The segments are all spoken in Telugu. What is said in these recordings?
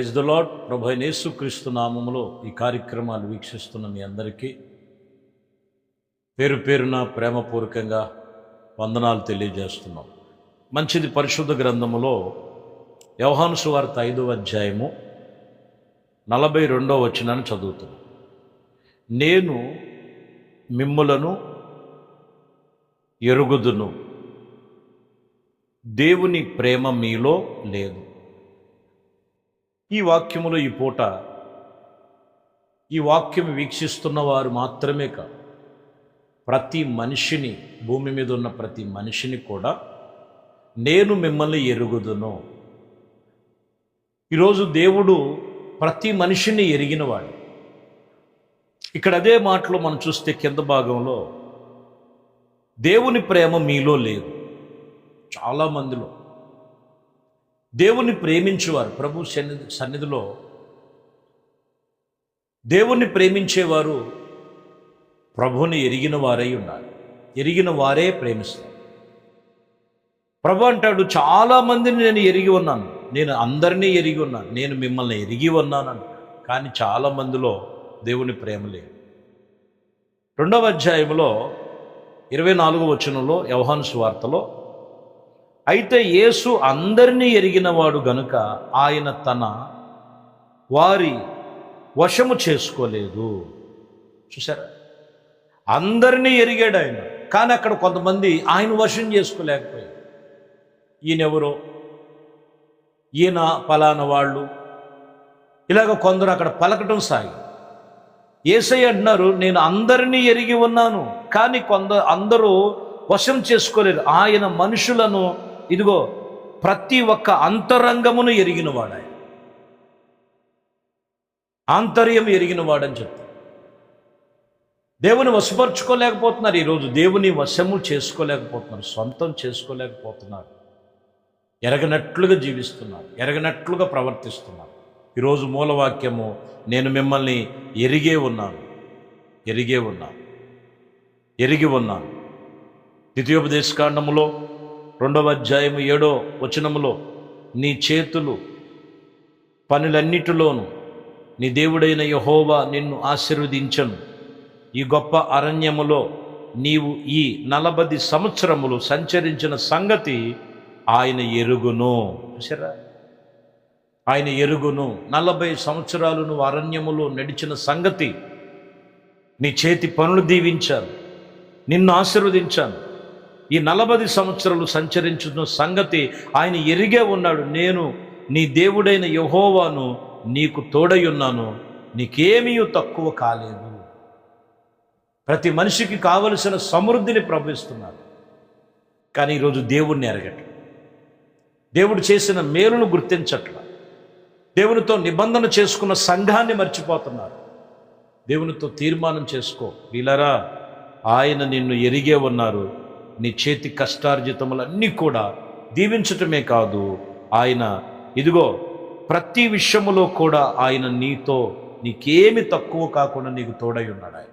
ప్రైజ్ ద లాడ్ ప్రభు యేసుక్రీస్తు నామములో ఈ కార్యక్రమాలు వీక్షిస్తున్న మీ అందరికీ పేరు పేరున ప్రేమపూర్వకంగా వందనాలు తెలియజేస్తున్నాం. మంచిది పరిశుద్ధ గ్రంథములో వ్యవహాను సువార్త ఐదవ అధ్యాయము నలభై రెండవ వచనాన్ని చదువుతున్నాం. నేను మిమ్ములను ఎరుగుదును. దేవుని ప్రేమ మీలో లేదు. ఈ వాక్యములో ఈ పూట ఈ వాక్యం వీక్షిస్తున్న వారు మాత్రమే కాదు ప్రతి మనిషిని భూమి మీద ఉన్న ప్రతి మనిషిని కూడా నేను మిమ్మల్ని ఎరుగుదును. ఈరోజు దేవుడు ప్రతి మనిషిని ఎరిగినవాడు. ఇక్కడ అదే మాటలో మనం చూస్తే కింద భాగంలో దేవుని ప్రేమ మీలో లేదు. చాలామందిలో. దేవుణ్ణి ప్రేమించేవారు. ప్రభు సన్నిధి సన్నిధిలో దేవుణ్ణి ప్రేమించేవారు ప్రభుని ఎరిగిన వారై ఉన్నారు ఎరిగిన వారే ప్రేమిస్తారు. ప్రభు అంటాడు చాలామందిని నేను ఎరిగి ఉన్నాను. నేను అందరినీ ఎరిగి ఉన్నాను. నేను మిమ్మల్ని ఎరిగి ఉన్నాను కానీ చాలామందిలో దేవుని ప్రేమ లేదు. రెండవ అధ్యాయంలో ఇరవై నాలుగు వచనంలో యవహాను సువార్తలో అయితే యేసు అందరినీ ఎరిగినవాడు గనుక ఆయన తన వారి వశము చేసుకోలేదు. చూసారా అందరినీ ఎరిగాడు ఆయన. కానీ అక్కడ కొంతమంది ఆయన వశం చేసుకోలేకపోయారు. ఈయనెవరో? ఈయన పలాన వాళ్ళు. ఇలాగ కొందరు అక్కడ పలకటం సాగి. ఏసై అంటున్నారు నేను అందరినీ ఎరిగి ఉన్నాను కానీ కొంద అందరూ వశం చేసుకోలేరు. ఆయన మనుషులను ఇదిగో ప్రతి ఒక్క అంతరంగమును ఎరిగినవాడు ఆయన ఆంతర్యం ఎరిగినవాడని చెప్తారు దేవుని వశపరుచుకోలేకపోతున్నారు ఈరోజు. దేవుని వశము చేసుకోలేకపోతున్నారు. సొంతం చేసుకోలేకపోతున్నారు. ఎరగనట్లుగా జీవిస్తున్నారు. ఎరగనట్లుగా ప్రవర్తిస్తున్నారు. ఈరోజు మూలవాక్యము నేను మిమ్మల్ని ఎరిగే ఉన్నాను. ఎరిగే ఉన్నాను. ఎరిగి ఉన్నాను. ద్వితీయోపదేశకాండములో రెండవ అధ్యాయము ఏడో వచనములో నీ చేతులు పనులన్నిటిలోనూ నీ దేవుడైన యహోవా నిన్ను ఆశీర్వదించను. ఈ గొప్ప అరణ్యములో నీవు ఈ నలభది సంవత్సరములు సంచరించిన సంగతి ఆయన ఎరుగును. చూసారా ఆయన ఎరుగును. నలభై సంవత్సరాలు నువ్వు అరణ్యములో నడిచిన సంగతి నీ చేతి పనులు దీవించాను నిన్ను ఆశీర్వదించాను. ఈ నలభై సంవత్సరాలు సంచరించిన సంగతి ఆయన ఎరిగే ఉన్నాడు. నేను నీ దేవుడైన యహోవాను నీకు తోడై ఉన్నాను. నీకేమీ తక్కువ కాలేదు. ప్రతి మనిషికి కావలసిన సమృద్ధిని ప్రవహిస్తున్నాడు కానీ ఈరోజు దేవుణ్ణి ఎరగటం దేవుడు చేసిన మేలును గుర్తించట్ల. దేవునితో నిబంధన చేసుకున్న సంఘాన్ని మర్చిపోతున్నారు. దేవునితో తీర్మానం చేసుకో. వీలరా ఆయన నిన్ను ఎరిగే ఉన్నారు. నీ చేతి కష్టార్జితములన్నీ కూడా దీవించటమే కాదు. ఆయన ఇదిగో ప్రతి విషయములో కూడా ఆయన నీతో నీకేమి తక్కువ కాకుండా నీకు తోడై ఉన్నాడు ఆయన.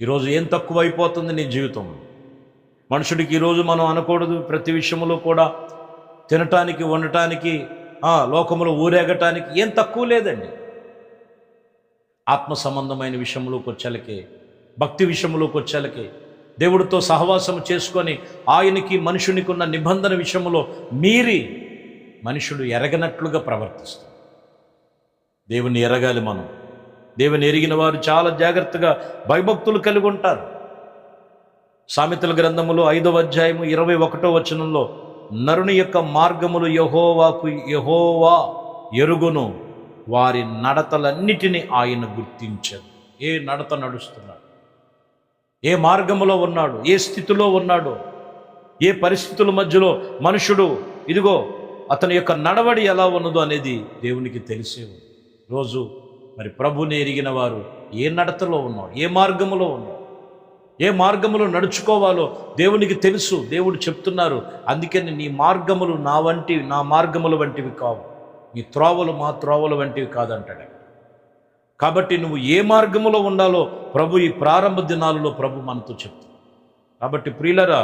ఈరోజు ఏం తక్కువ అయిపోతుంది నీ జీవితం? మనుషుడికి ఈరోజు మనం అనకూడదు. ప్రతి విషయంలో కూడా తినటానికి వండటానికి లోకములో ఊరేగటానికి ఏం తక్కువ లేదండి. ఆత్మ సంబంధమైన విషయంలోకి వచ్చేలకే భక్తి విషయంలోకి వచ్చేలకే దేవుడితో సహవాసం చేసుకొని ఆయనకి మనుషునికి ఉన్న నిబంధన విషయంలో మీరి మనుషుడు ఎరగనట్లుగా ప్రవర్తిస్తాడు దేవుని ఎరగాలి మనం. దేవుని ఎరిగిన వారు చాలా జాగ్రత్తగా భయభక్తులు కలిగి ఉంటారు. సామెతల గ్రంథములో ఐదవ అధ్యాయము ఇరవై ఒకటో వచనంలో నరుని యొక్క మార్గములు యహోవాకు యహోవా ఎరుగును. వారి నడతలన్నిటినీ ఆయన గుర్తించారు ఏ నడత నడుస్తున్నారు ఏ మార్గములో ఉన్నాడు ఏ స్థితిలో ఉన్నాడు ఏ పరిస్థితుల మధ్యలో మనుషుడు ఇదిగో అతని యొక్క నడవడి ఎలా ఉన్నదో అనేది దేవునికి తెలిసే రోజు మరి ప్రభుని ఎరిగిన వారు ఏ నడతలో ఉన్నావు ఏ మార్గములో ఉన్నావు ఏ మార్గములో నడుచుకోవాలో దేవునికి తెలుసు దేవుడు చెప్తున్నారు. అందుకని నీ మార్గములు నా వంటివి నా మార్గముల వంటివి కావు. నీ త్రోవలు మా త్రోవల వంటివి కాదంటాడు కాబట్టి నువ్వు ఏ మార్గములో ఉండాలో ప్రభు ఈ ప్రారంభ దినాలలో ప్రభు మనతో చెప్తాడు కాబట్టి ప్రియులరా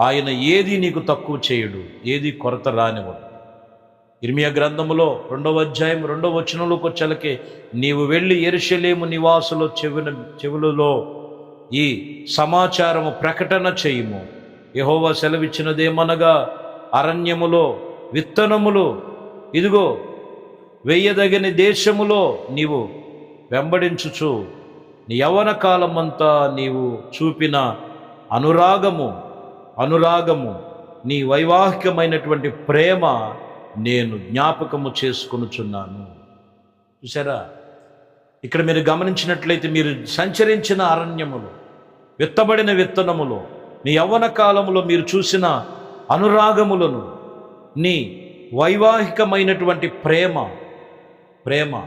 ఆయన ఏది నీకు తక్కువ చేయడు ఏది కొరత రానివ్వడు. ఇర్మియా గ్రంథములో రెండవ అధ్యాయం రెండవ వచనంలోకి వచ్చేలకే నీవు వెళ్ళి ఎరుషలేము నివాసుల చెవిన చెవులలో ఈ సమాచారము ప్రకటన చేయుము. యహోవా సెలవిచ్చినదేమనగా అరణ్యములో విత్తనములు ఇదిగో వెయ్యదగిన దేశములో నీవు వెంబడించుచు నీ యవన కాలమంతా నీవు చూపిన అనురాగము అనురాగము నీ వైవాహికమైనటువంటి ప్రేమ నేను జ్ఞాపకము చేసుకొనుచున్నాను. చూసారా ఇక్కడ మీరు గమనించినట్లయితే మీరు సంచరించిన అరణ్యములు విత్తబడిన విత్తనములు నీ యవ్వన కాలములో మీరు చూసిన అనురాగములను నీ వైవాహికమైనటువంటి ప్రేమ ప్రేమ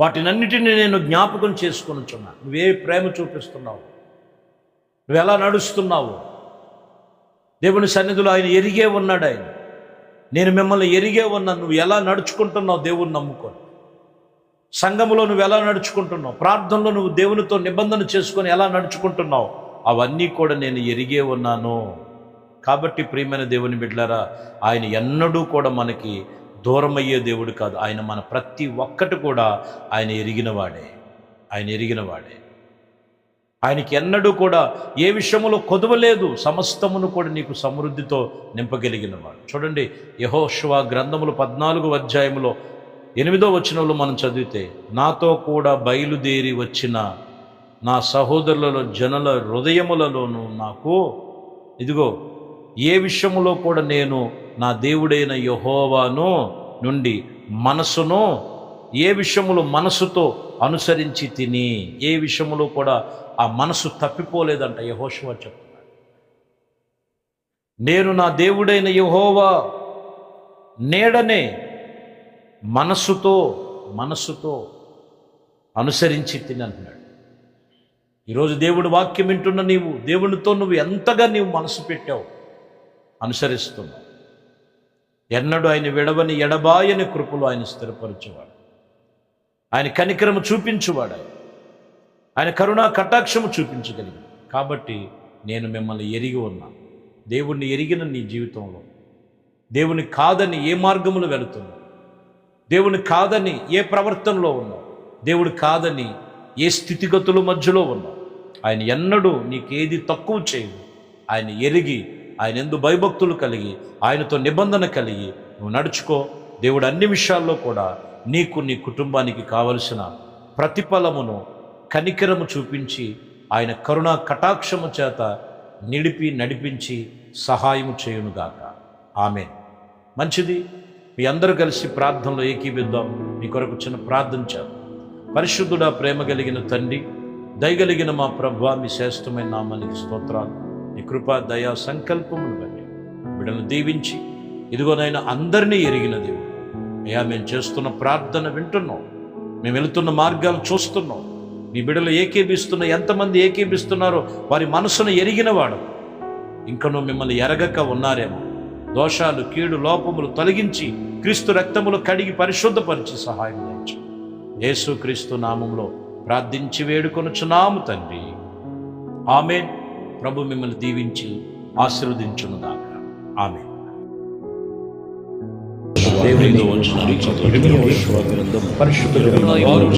వాటినన్నిటిని నేను జ్ఞాపకం చేసుకొనుచున్నా. నువ్వే ప్రేమ చూపిస్తున్నావు. నువ్వు ఎలా నడుస్తున్నావు? దేవుని సన్నిధిలో ఆయన ఎరిగే ఉన్నాడు ఆయన. నేను మిమ్మల్ని ఎరిగే ఉన్నా. నువ్వు ఎలా నడుచుకుంటున్నావు దేవుని నమ్ముకొని? సంఘములో నువ్వు ఎలా నడుచుకుంటున్నావు? ప్రార్థనలో నువ్వు దేవునితో నిబంధన చేసుకొని ఎలా నడుచుకుంటున్నావు? అవన్నీ కూడా నేను ఎరిగే ఉన్నాను. కాబట్టి ప్రియమైన దేవుని బిడ్డలారా ఆయన ఎన్నడూ కూడా మనకి దూరమయ్యే దేవుడు కాదు. ఆయన మన ప్రతి ఒక్కటి కూడా ఆయన ఎరిగినవాడే. ఆయన ఎరిగినవాడే. ఆయనకి ఎన్నడూ కూడా ఏ విషయంలో కొదవలేదు సమస్తమును కూడా నీకు సమృద్ధితో నింపగలిగినవాడు. చూడండి యహోశివ గ్రంథములు పద్నాలుగు అధ్యాయములో ఎనిమిదో వచనంలో మనం చదివితే నాతో కూడా బయలుదేరి వచ్చిన నా సహోదరులలో జనుల హృదయములలోనూ నాకు ఇదిగో ఏ విషయంలో కూడా నేను నా దేవుడైన యహోవాను నుండి మనసును ఏ విషయములో మనసుతో అనుసరించి తిని ఏ విషయములో కూడా ఆ మనసు తప్పిపోలేదంట యహోశివ చెప్తున్నాడు. నేను నా దేవుడైన యహోవా నేడనే మనస్సుతో మనస్సుతో అనుసరించి తిని అంటున్నాడు. ఈరోజు దేవుడు వాక్యం వింటున్న నీవు దేవునితో నువ్వు ఎంతగా నీవు మనసు పెట్టావు అనుసరిస్తున్నావు. ఎన్నడూ ఆయన విడవని ఎడబాయని కృపలు ఆయన స్థిరపరచేవాడు. ఆయన కనికరము చూపించువాడు ఆయన. ఆయన కరుణా కటాక్షము చూపించగలిగి కాబట్టి నేను మిమ్మల్ని ఎరిగి ఉన్నా. దేవుణ్ణి ఎరిగిన నీ జీవితంలో. దేవుని కాదని ఏ మార్గములు వెళుతున్నావు దేవుని కాదని ఏ ప్రవర్తనలో ఉన్నావు దేవుడు కాదని ఏ స్థితిగతుల మధ్యలో ఉన్నావు ఆయన ఎన్నడూ నీకేది తక్కువ చేయదు ఆయన ఎరిగి ఆయన ఎందు భయభక్తులు కలిగి ఆయనతో నిబంధన కలిగి నువ్వు నడుచుకో. దేవుడు అన్ని విషయాల్లో కూడా నీకు నీ కుటుంబానికి కావలసిన ప్రతిఫలమును కనికరము చూపించి ఆయన కరుణా కటాక్షము చేత నిడిపి నడిపించి సహాయము చేయునుగాక ఆమె మంచిది? మీ అందరూ కలిసి ప్రార్థనలో ఏకీవిద్దాం మీ కొరకు చిన్న ప్రార్థన చేద్దాం. పరిశుద్ధుడా ప్రేమ కలిగిన తండ్రి దయగలిగిన మా ప్రభా మీ శ్రేష్టమైన నామానికి స్తోత్రాలు. నీ కృపా దయా సంకల్పమును బట్టి బిడ్డను దీవించి ఇదిగోనైనా అందరినీ ఎరిగిన దేవుడు. అయ్యా మేము చేస్తున్న ప్రార్థన వింటున్నాం. మేము వెళుతున్న మార్గాలు చూస్తున్నాం. మీ బిడ్డలు ఏకీభిస్తున్న ఎంతమంది ఏకేపిస్తున్నారో వారి మనసును ఎరిగినవాడు ఇంకనూ మిమ్మల్ని ఎరగక ఉన్నారేమో. దోషాలు కీడు లోపములు తొలగించి క్రీస్తు రక్తములు కడిగి పరిశుద్ధపరిచి సహాయం చేయించు. యేసు క్రీస్తు నామంలో ప్రార్థించి వేడుకొనుచున్నాము తండ్రి. ఆమె ప్రభు మిమ్మల్ని దీవించి ఆశీర్వదించునుగాక. ఆమె వచ్చిన పరిశుద్ధ